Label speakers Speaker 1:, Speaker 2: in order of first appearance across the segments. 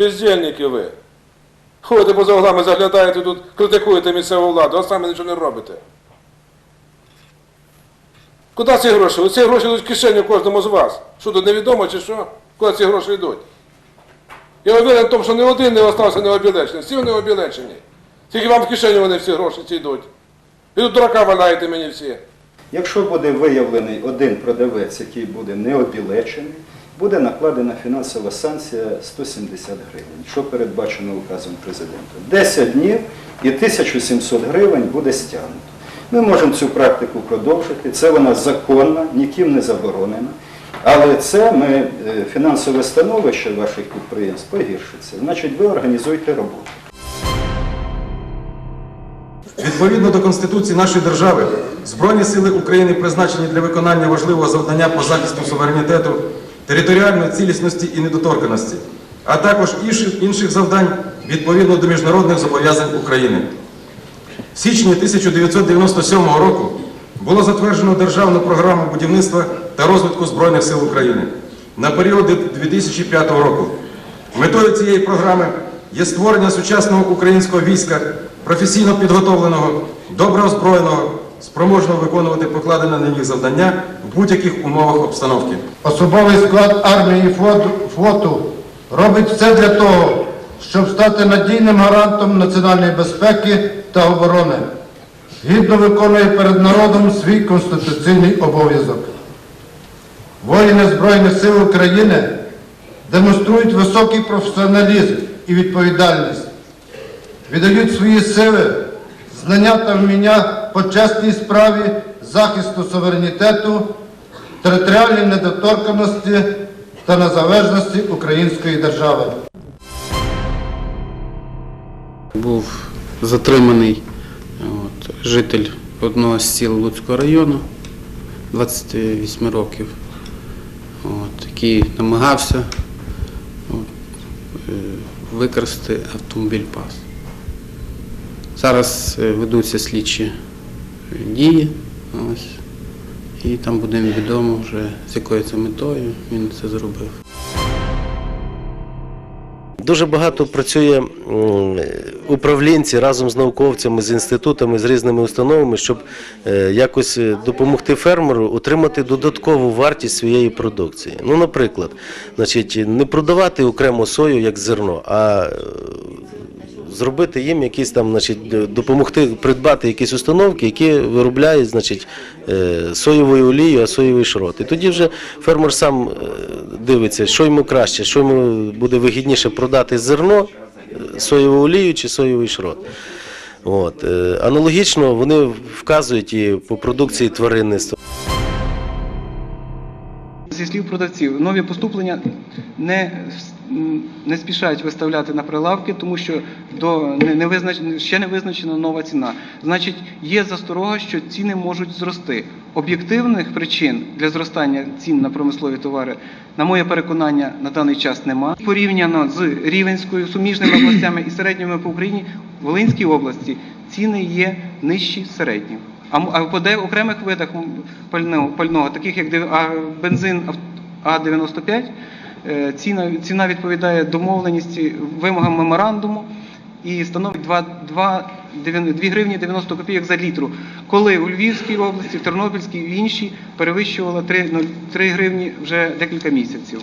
Speaker 1: Бездільники ви. Ходите поза углами, заглядаєте тут, критикуєте місцеву владу, а самі нічого не робите. Куди ці гроші? Оці гроші йдуть в кишеню кожному з вас. Що тут невідомо чи що? Куди ці гроші йдуть? Я уверен в тому, що ні один не остався необілечений. Всі вони обілечені. Тільки вам в кишеню вони всі гроші ці йдуть. Ви тут дурака валяєте мені всі.
Speaker 2: Якщо буде виявлений один продавець, який буде необілечений, буде накладена фінансова санкція 170 гривень, що передбачено указом президента. 10 днів і 1700 гривень буде стягнуто. Ми можемо цю практику продовжити, це вона законна, ніким не заборонена. Але це ми, е, фінансове становище ваших підприємств погіршиться. Значить, ви організуйте роботу.
Speaker 3: Відповідно до Конституції нашої держави, Збройні сили України призначені для виконання важливого завдання по захисту суверенітету, територіальної цілісності і недоторканості, а також інших, завдань відповідно до міжнародних зобов'язань України. В січні 1997 року було затверджено державну програму будівництва та розвитку Збройних сил України на період 2005 року. Метою цієї програми є створення сучасного українського війська, професійно підготовленого, добре озброєного, спроможного виконувати покладені на них завдання в будь-яких умовах обстановки.
Speaker 4: Особовий склад армії флоту робить все для того, щоб стати надійним гарантом національної безпеки та оборони. Гідно виконує перед народом свій конституційний обов'язок. Воїни Збройних сил України демонструють високий професіоналізм і відповідальність, віддають свої сили, знання та вміння по чесній справі захисту суверенітету, територіальної недоторканості та незалежності української держави.
Speaker 5: Був затриманий от, житель одного з сіл Луцького району 28 років, от, який намагався от, е, викрасти автомобіль ПАС. Зараз е, ведуться слідчі дії, ось, і там буде відомо вже з якою це метою він це зробив.
Speaker 6: Дуже багато працює управлінці разом з науковцями, з інститутами, з різними установами, щоб е, якось е, допомогти фермеру отримати додаткову вартість своєї продукції. Ну, наприклад, значить, не продавати окремо сою як зерно, а е, зробити їм якісь там, значить, допомогти придбати якісь установки, які виробляють, значить, е, соєву олію, а соєвий шрот. І тоді вже фермер сам е, дивиться, що йому краще, що йому буде вигідніше продати зерно, е, соєву олію чи соєвий шрот. От. Аналогічно вони вказують і по продукції тваринництва.
Speaker 7: Зі слів продавців, нові поступлення не, не спішають виставляти на прилавки, тому що до, не, не визнач, ще не визначена нова ціна. Значить, є засторога, що ціни можуть зрости. Об'єктивних причин для зростання цін на промислові товари, на моє переконання, на даний час нема. Порівняно з Рівенською, суміжними областями і середніми по Україні, в Волинській області ціни є нижчі середніх. А по окремих видах пального, пального таких як бензин ав- А95, е, ціна, ціна відповідає домовленості вимогам меморандуму і становить 2, 2, 2 гривні 90 копійок за літру, коли у Львівській області, в Тернопільській і іншій перевищувала 3, 3 гривні вже декілька місяців.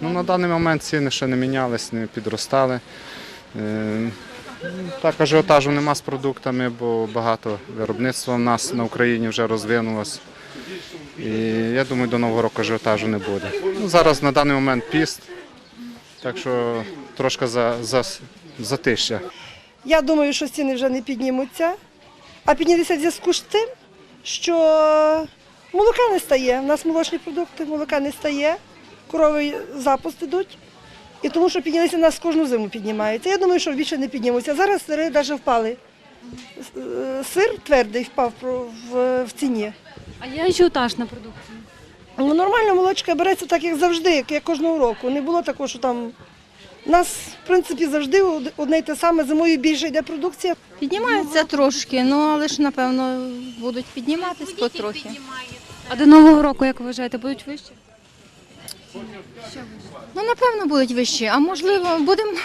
Speaker 8: Ну, на даний момент ціни ще не мінялись, не підростали. Так, ажіотажу нема з продуктами, бо багато виробництва в нас на Україні вже розвинулось. І я думаю, до Нового року ажіотажу не буде. Ну, зараз на даний момент піст, так що трошки за, за, затища.
Speaker 9: Я думаю, що ціни вже не піднімуться, а піднятися в зв'язку з тим, що молока не стає. У нас молочні продукти, молока не стає, корови запуск ідуть. І тому, що піднялися, нас кожну зиму піднімаються. Я думаю, що більше не піднімуться. Зараз сири навіть впали. Е, Сир твердий впав в, ціні.
Speaker 10: А є ажіотаж на продукцію?
Speaker 9: Ну, нормально молочка береться так, як завжди, як, кожного року. Не було такого, що там. У нас, в принципі, завжди одне й те саме, зимою більше йде продукція.
Speaker 11: Піднімаються трошки, ну але ж напевно будуть підніматись потрохи.
Speaker 10: А до нового року, як ви вважаєте, будуть вищі?
Speaker 11: Ну напевно будуть вищі, а можливо будемо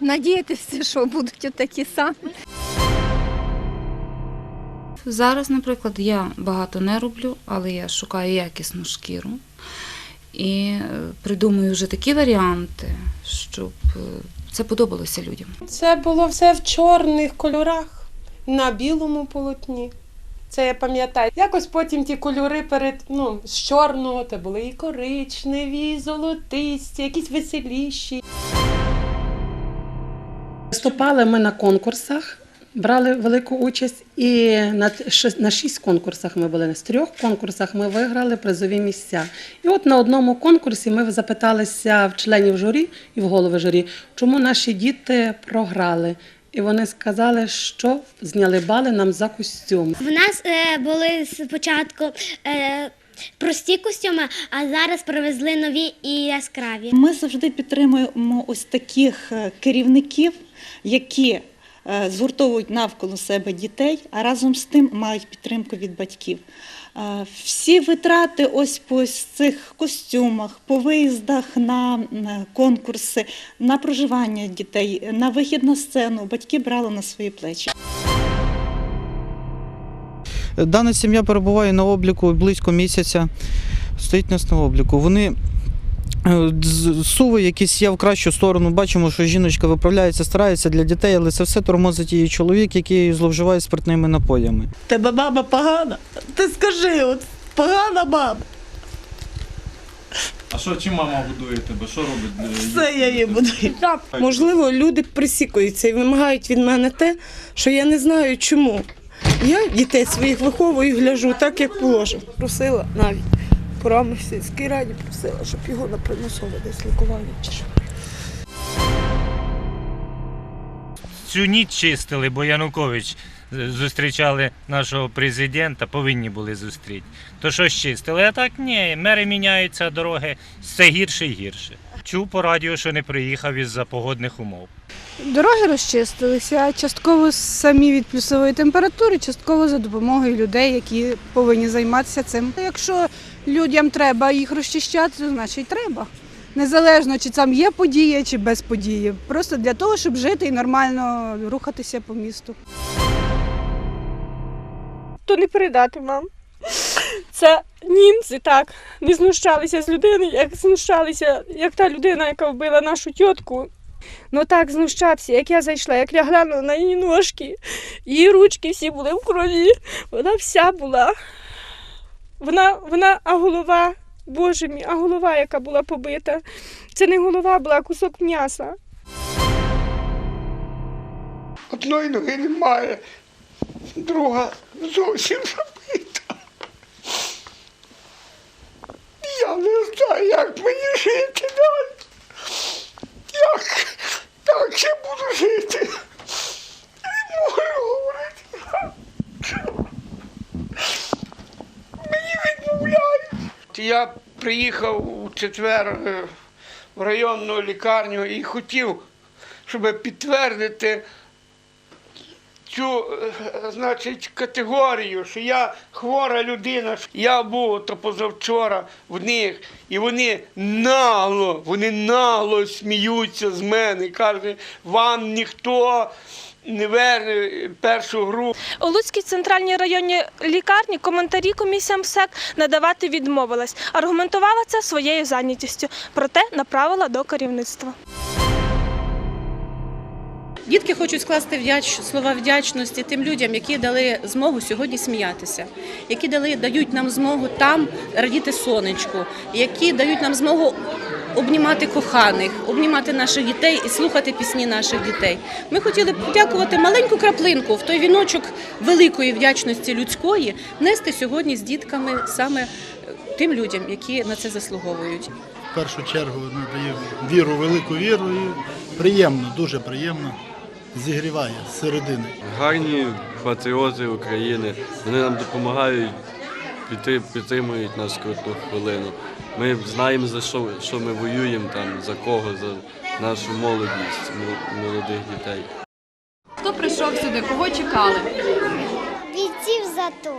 Speaker 11: надіятися, що будуть отакі самі.
Speaker 12: Зараз, наприклад, я багато не роблю, але я шукаю якісну шкіру і е, придумую вже такі варіанти, щоб е, це подобалося людям.
Speaker 13: Це було все в чорних кольорах на білому полотні. Це я пам'ятаю. Якось потім ті кольори перед ну, з чорного, то були і коричневі, і золотисті, якісь веселіші.
Speaker 14: Виступали ми на конкурсах, брали велику участь і на, на шість конкурсах ми були. З трьох конкурсах ми виграли призові місця. І от на одному конкурсі ми запиталися в членів журі і в голови журі, чому наші діти програли. І вони сказали, що зняли бали нам за костюм.
Speaker 11: В нас е, були спочатку е, прості костюми, а зараз привезли нові і яскраві.
Speaker 12: Ми завжди підтримуємо ось таких е, керівників, які е, згуртовують навколо себе дітей, а разом з тим мають підтримку від батьків. Е, Всі витрати ось по цих костюмах, по виїздах на конкурси, на проживання дітей, на вихід на сцену батьки брали на свої плечі.
Speaker 14: Дана сім'я перебуває на обліку близько місяця, стоїть нас на обліку. Вони е, суви якісь є в кращу сторону. Бачимо, що жіночка виправляється, старається для дітей, але це все тормозить її чоловік, який зловживає спиртними напоями.
Speaker 13: Тебе баба погана? Ти скажи, от погана баба.
Speaker 15: А що, чим мама будує тебе? Що робить?
Speaker 13: Все я її буду. Можливо, люди присікуються і вимагають від мене те, що я не знаю чому. Я дітей своїх виховую і гляжу так, як положено. Просила навіть порами в сільській раді, просила, щоб його на примусове десь лікували чи що.
Speaker 16: Цю ніч чистили, бо Янукович е, зустрічали нашого президента, повинні були зустріти. То що чистили? А так ні, мери міняються, дороги все гірше і гірше. Чув по радіо, що не приїхав із-за погодних умов.
Speaker 10: Дороги розчистилися, частково самі від плюсової температури, частково за допомогою людей, які повинні займатися цим. Якщо людям треба їх розчищати, то значить треба. Незалежно, чи там є подія, чи без події. Просто для того, щоб жити і нормально рухатися по місту.
Speaker 13: То не передати вам. Це німці так не знущалися з людини, як знущалися, як та людина, яка вбила нашу тітку. Ну так знущався, як я зайшла, як я глянула на її ножки, її ручки всі були в крові. Вона вся була. Вона, вона, а голова, боже мій, а голова, яка була побита. Це не голова була, а кусок м'яса. Одної ноги немає, друга зовсім забита. Я не знаю, як мені жити далі. Як так я буду жити? Не можу говорити. Мені відмовляють. Я приїхав у четвер е, в районну лікарню і хотів, щоб підтвердити цю е, значить, категорію, що я хвора людина. Я був то позавчора в них, і вони нагло, вони нагло сміються з мене. Каже, вам ніхто не верне першу групу.
Speaker 11: У Луцькій центральній районній лікарні коментарі комісія МСЕК надавати відмовилась. Аргументувала це своєю зайнятістю, проте направила до керівництва.
Speaker 14: Дітки хочуть скласти вдяч, слова вдячності тим людям, які дали змогу сьогодні сміятися, які дали, дають нам змогу там радіти сонечку, які дають нам змогу обнімати коханих, обнімати наших дітей і слухати пісні наших дітей. Ми хотіли б подякувати маленьку краплинку в той віночок великої вдячності людської, нести сьогодні з дітками саме тим людям, які на це заслуговують.
Speaker 17: В першу чергу надає віру, велику віру і приємно, дуже приємно.
Speaker 13: Зігріває з середини.
Speaker 1: Гарні патріоти України. Вони нам допомагають, підтри- підтримують нас круту хвилину. Ми знаємо за що, що ми воюємо там, за кого, за нашу молодість, молодих дітей.
Speaker 18: Хто прийшов сюди? Кого чекали?
Speaker 19: Бійців ЗАТО.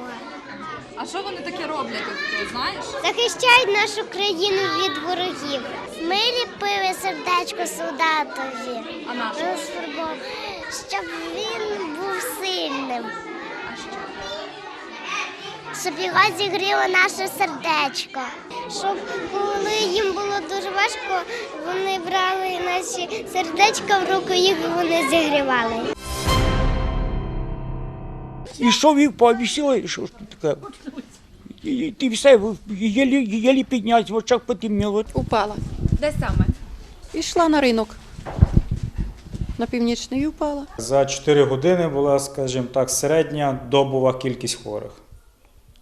Speaker 18: А що вони таке роблять? Ти знаєш?
Speaker 19: Захищають нашу країну від ворогів. Ми ліпили сердечко солдатові.
Speaker 18: А наше?
Speaker 19: Щоб він був сильним. Щоб його зігріло наше сердечко. Щоб коли їм було дуже важко, вони брали наші сердечка в руку, їх вони зігрівали.
Speaker 10: І що ви пообіцяли, що ж тут таке? І, і, ти все, єлі, єлі підняти, в очах потемніло.
Speaker 18: Упала. Де саме?
Speaker 20: Пішла на ринок. На північний впала.
Speaker 8: За 4 години була, скажімо так, середня добова кількість хворих,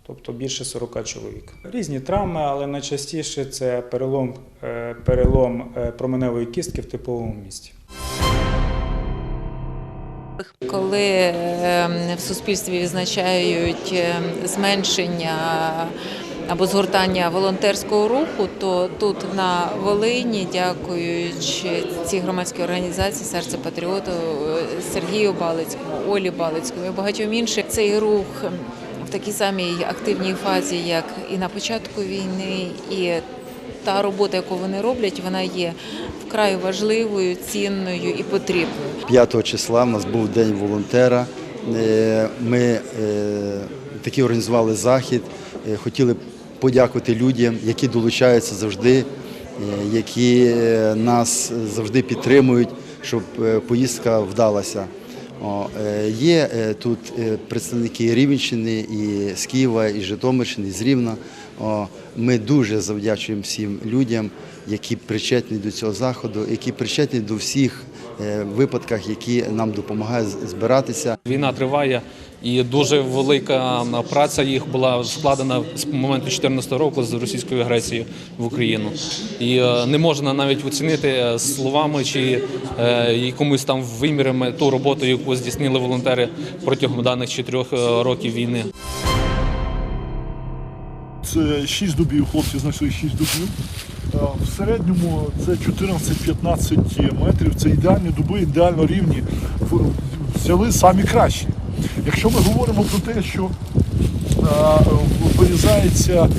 Speaker 8: тобто більше 40 чоловік. Різні травми, але найчастіше це перелом, е, перелом е, променевої кістки в типовому місці.
Speaker 21: Коли е, в суспільстві відзначають е, зменшення або згортання волонтерського руху, то тут на Волині, дякуючи цій громадській організації Серце патріоту Сергію Балицькому, Олі Балицькому і багатьом іншим, цей рух в такій самій активній фазі, як і на початку війни, і та робота, яку вони роблять, вона є вкрай важливою, цінною і потрібною.
Speaker 22: 5 числа в нас був День волонтера. Е, Ми е, такий організували захід. Е, Хотіли подякувати людям, які долучаються завжди, е, які е, нас завжди підтримують, щоб е, поїздка вдалася. Є тут представники Рівенщини і з Києва, і Житомирщини, і з Рівна. Ми дуже завдячуємо всім людям, які причетні до цього заходу, які причетні до всіх випадках, які нам допомагають збиратися.
Speaker 23: Війна триває, і дуже велика праця їх була складена з моменту 2014 року з російської агресії в Україну. І е, не можна навіть оцінити е, словами чи е, якомусь там вимірами ту роботу, яку здійснили волонтери протягом даних чотирьох років війни.
Speaker 24: Це 6 дубів, хлопці знайшли 6 дубів. В середньому це 14-15 метрів. Це ідеальні дуби, ідеально рівні. Взяли самі кращі. Якщо ми говоримо про те, що е, вирізається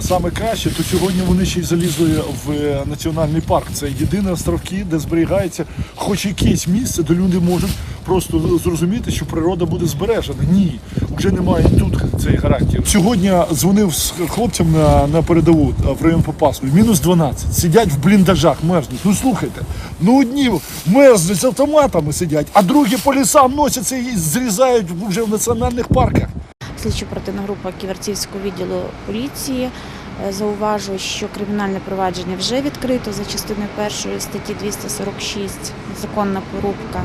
Speaker 24: саме краще, то сьогодні вони ще й залізли в е, національний парк. Це єдині островки, де зберігається хоч якесь місце, де люди можуть просто зрозуміти, що природа буде збережена. Ні, вже немає тут цієї гарантії. Сьогодні дзвонив з хлопцям на, на передову е, в район Попасу. Мінус 12. Сидять в бліндажах, мерзнуть. Ну слухайте, ну одні мерзнуть з автоматами сидять, а другі по лісам носяться і зрізають вже в національних парках.
Speaker 25: Слідчо-оперативна група Ківерцівського відділу поліції е, зауважує, що кримінальне провадження вже відкрито за частиною першої статті 246 законна порубка.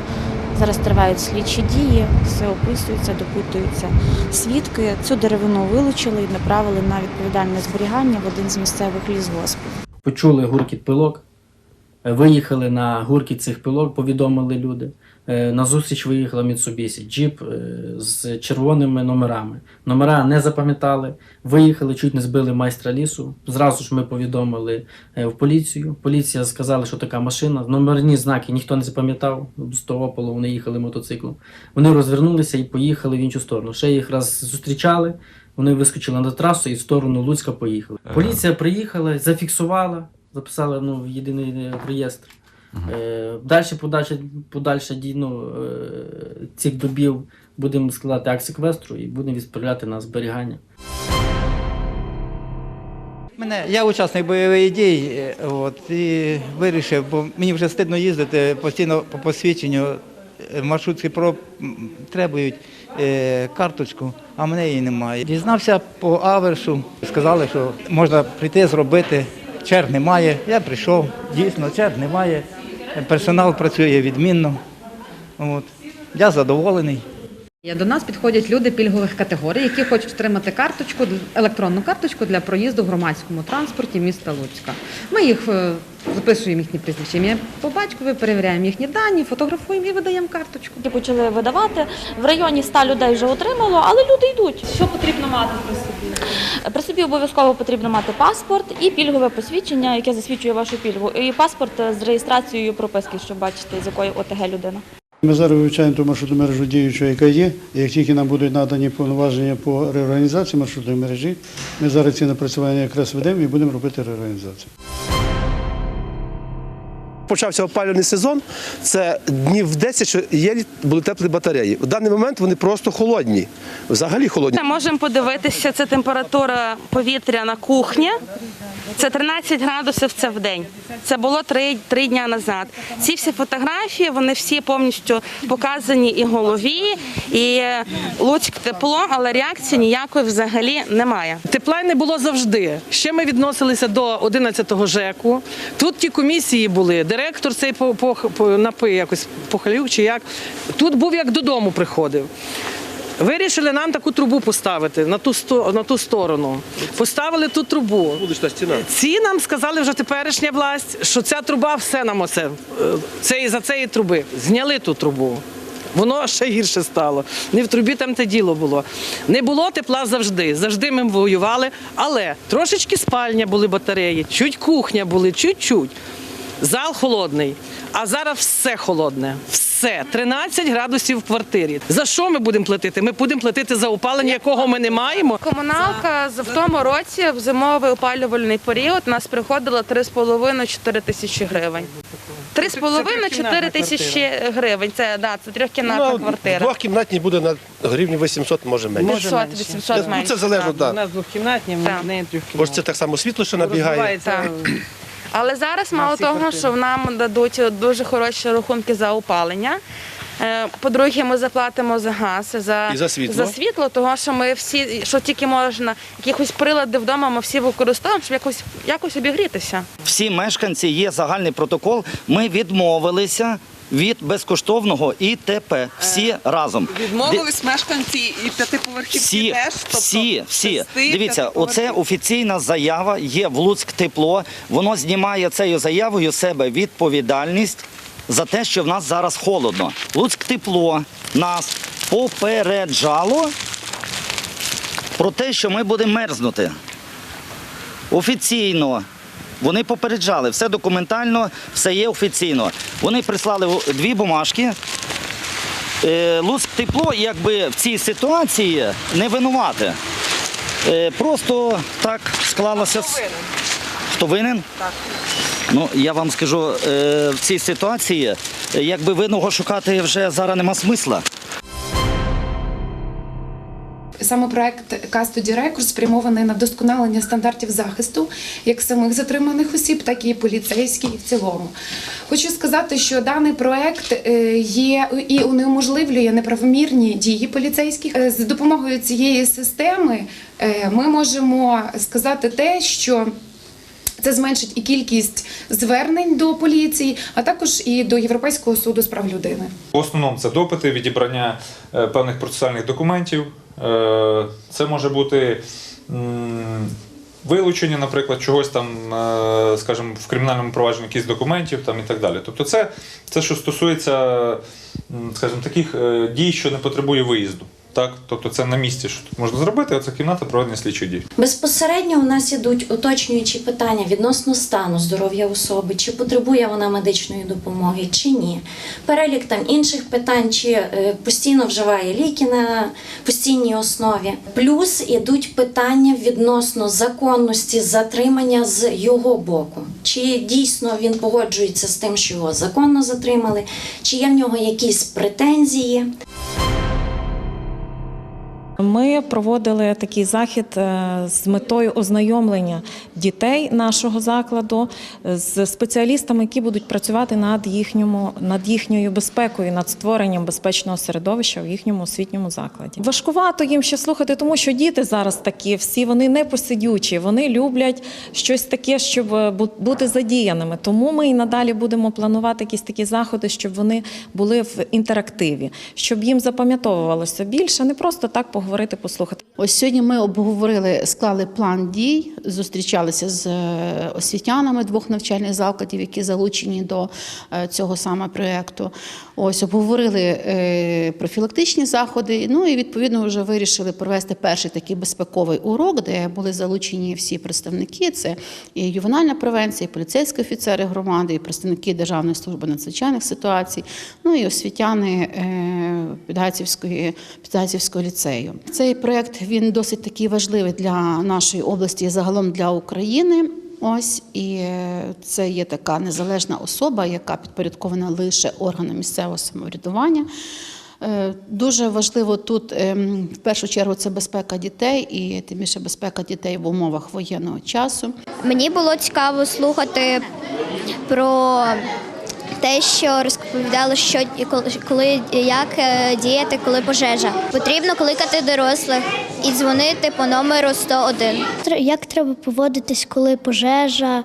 Speaker 25: Зараз тривають слідчі дії, все описується, допитуються свідки. Цю деревину вилучили і направили на відповідальне зберігання в один з місцевих лісгоспів.
Speaker 26: почули гуркіт пилок, виїхали на гуркіт цих пилок, повідомили люди. Е, На зустріч виїхала Mitsubishi, джіп е, з червоними номерами. Номера не запам'ятали, виїхали, чуть не збили майстра лісу. Зразу ж ми повідомили е, в поліцію. Поліція сказала, що така машина. Номерні знаки ніхто не запам'ятав. З того полу вони їхали мотоциклом. Вони розвернулися і поїхали в іншу сторону. Ще їх раз зустрічали. Вони вискочили на трасу і в сторону Луцька поїхали. Поліція приїхала, зафіксувала, записала ну, в єдиний реєстр. Е, Далі подальше, подальше дій, ну, е, цих добів будемо складати акт секвестру і будемо відправляти на зберігання.
Speaker 12: Мене, я учасник бойових дій, е, от, і вирішив, бо мені вже стидно їздити постійно по посвідченню. е, Маршрутки про требують е, карточку, а в мене її немає. Дізнався по аверсу, сказали, що можна прийти зробити. Черг немає. Я прийшов, дійсно, черг немає. Персонал працює відмінно. От. Я задоволений.
Speaker 27: До нас підходять люди пільгових категорій, які хочуть отримати карточку, електронну карточку для проїзду в громадському транспорті міста Луцька. Ми їх е, записуємо їхні прізвища, ім'я по батькові, перевіряємо їхні дані, фотографуємо і видаємо карточку.
Speaker 28: Почали видавати. В районі 100 людей вже отримало, але люди йдуть.
Speaker 16: Що потрібно мати при собі?
Speaker 28: При собі обов'язково потрібно мати паспорт і пільгове посвідчення, яке засвідчує вашу пільгу. І паспорт з реєстрацією прописки, щоб бачити, з якої ОТГ людина.
Speaker 29: Ми зараз вивчаємо ту маршрутну мережу діючу, яка є. І як тільки нам будуть надані повноваження по реорганізації маршрутної мережі, ми зараз ці напрацювання якраз ведемо і будемо робити реорганізацію.
Speaker 30: Почався опалювальний сезон. Це днів 10, що є були теплі батареї. У даний момент вони просто холодні. Взагалі холодні.
Speaker 31: Можемо подивитися, це температура повітря на кухні. Це 13 градусів це в день. Це було три, три дня назад. Ці всі фотографії, вони всі повністю показані і голові, і Луцьк тепло, але реакції ніякої взагалі немає.
Speaker 11: Тепла не було завжди. Ще ми відносилися до 11-го ЖЕКу. Тут ті комісії були. Директор цей по, по, по напи якось похалюк чи як. Тут був як додому приходив. Вирішили нам таку трубу поставити на ту сто- на ту сторону. Поставили ту трубу.
Speaker 30: Вулична стіна.
Speaker 11: Ці нам сказали вже теперішня власть, що ця труба все нам оце е, це за цієї труби. Зняли ту трубу. Воно ще гірше стало. Не в трубі там те діло було. Не було тепла завжди. Завжди ми воювали, але трошечки спальня були батареї, чуть кухня були, чуть-чуть. Зал холодний, а зараз все холодне. Все 13 градусів в квартирі. За що ми будемо платити? Ми будемо платити за опалення, якого ми не маємо.
Speaker 31: Комуналка з- в тому році в зимовий опалювальний період нас приходила 3,5-4 тисячі гривень. 3,5-4 тисячі гривень. Це да, це трьохкімнатна
Speaker 30: Ну,
Speaker 31: квартира.
Speaker 30: Двохкімнатній буде на гривні 800, може менше.
Speaker 31: 800, 800
Speaker 30: Ну,
Speaker 31: менше.
Speaker 30: Це залежно,
Speaker 11: У
Speaker 30: так.
Speaker 11: нас двохкімнатні, в
Speaker 31: Так.
Speaker 11: неї трьохкімнатні.
Speaker 30: це так само світло, що набігає.
Speaker 31: Так. Але зараз мало того, що нам дадуть дуже хороші рахунки за опалення. Е, По-друге, ми заплатимо за газ, за,
Speaker 30: І за світло.
Speaker 31: за світло, тому що ми всі, що тільки можна, якісь прилади вдома ми всі використовуємо, щоб якось, якось обігрітися.
Speaker 32: Всі мешканці є загальний протокол. Ми відмовилися від безкоштовного ІТП. Всі разом.
Speaker 33: Відмовились мешканці і п'ятиповерхівки
Speaker 32: Всі,
Speaker 33: теж. Тобто
Speaker 32: всі, всі. Дивіться, оце офіційна заява. Є в Луцьк тепло. Воно знімає цією заявою себе відповідальність за те, що в нас зараз холодно. Луцьк тепло нас попереджало про те, що ми будемо мерзнути. Офіційно. Вони попереджали, все документально, все є офіційно. Вони прислали дві бумажки. Е, Луцьк тепло, якби в цій ситуації не винувати. Е, Просто так склалося. Хто винен? Так. Ну, я вам скажу, е, в цій ситуації, якби винного шукати вже зараз нема смисла.
Speaker 14: Саме проект Custody Records спрямований на вдосконалення стандартів захисту як самих затриманих осіб, так і поліцейських в цілому. Хочу сказати, що даний проект е, є і унеможливлює неправомірні дії поліцейських. Е, За допомогою цієї системи е, ми можемо сказати те, що це зменшить і кількість звернень до поліції, а також і до Європейського суду з прав людини.
Speaker 34: В основному це допити, відібрання певних процесуальних документів. Е, Це може бути вилучення, наприклад, чогось там, е, скажімо, в кримінальному провадженні якихось документів там, і так далі. Тобто це, це що стосується, скажімо, таких е, дій, що не потребує виїзду. Так? Тобто це на місці, що тут можна зробити, а це кімната проведення слідчих дій.
Speaker 25: Безпосередньо у нас ідуть уточнюючі питання відносно стану здоров'я особи, чи потребує вона медичної допомоги, чи ні. Перелік там інших питань, чи е, постійно вживає ліки на постійній основі. Плюс ідуть питання відносно законності затримання з його боку. Чи дійсно він погоджується з тим, що його законно затримали, чи є в нього якісь претензії.
Speaker 11: Ми проводили такий захід е, з метою ознайомлення дітей нашого закладу з спеціалістами, які будуть працювати над їхньому над їхньою безпекою, над створенням безпечного середовища в їхньому освітньому закладі. Важкувато їм ще слухати, тому що діти зараз такі всі вони не посидючі, вони люблять щось таке, щоб е, бу- бути задіяними. Тому ми і надалі будемо планувати якісь такі заходи, щоб вони були в інтерактиві, щоб їм запам'ятовувалося більше, не просто так поговорити, послухати.
Speaker 35: Ось сьогодні ми обговорили, склали план дій, зустрічалися з е, освітянами двох навчальних закладів, які залучені до е, цього саме проєкту. Ось обговорили е, профілактичні заходи. Ну і відповідно вже вирішили провести перший такий безпековий урок, де були залучені всі представники. Це і ювенальна превенція, і поліцейські офіцери громади, і представники Державної служби надзвичайних ситуацій, ну і освітяни Підгайцівської Підгайцівського ліцею. Цей проєкт він досить такий важливий для нашої області і загалом для України. Ось і це є така незалежна особа, яка підпорядкована лише органам місцевого самоврядування. Е, Дуже важливо тут ем, в першу чергу це безпека дітей і тим більше безпека дітей в умовах воєнного часу.
Speaker 18: Мені було цікаво слухати про те, що розповідали, що і коли, як е, діяти, коли пожежа. Потрібно кликати дорослих і дзвонити по номеру 101.
Speaker 36: Як треба поводитись, коли пожежа,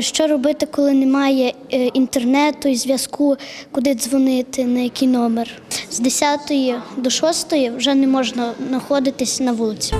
Speaker 36: що робити, коли немає е, інтернету і зв'язку, куди дзвонити, на який номер. З 10 до 6 вже не можна знаходитись на вулиці.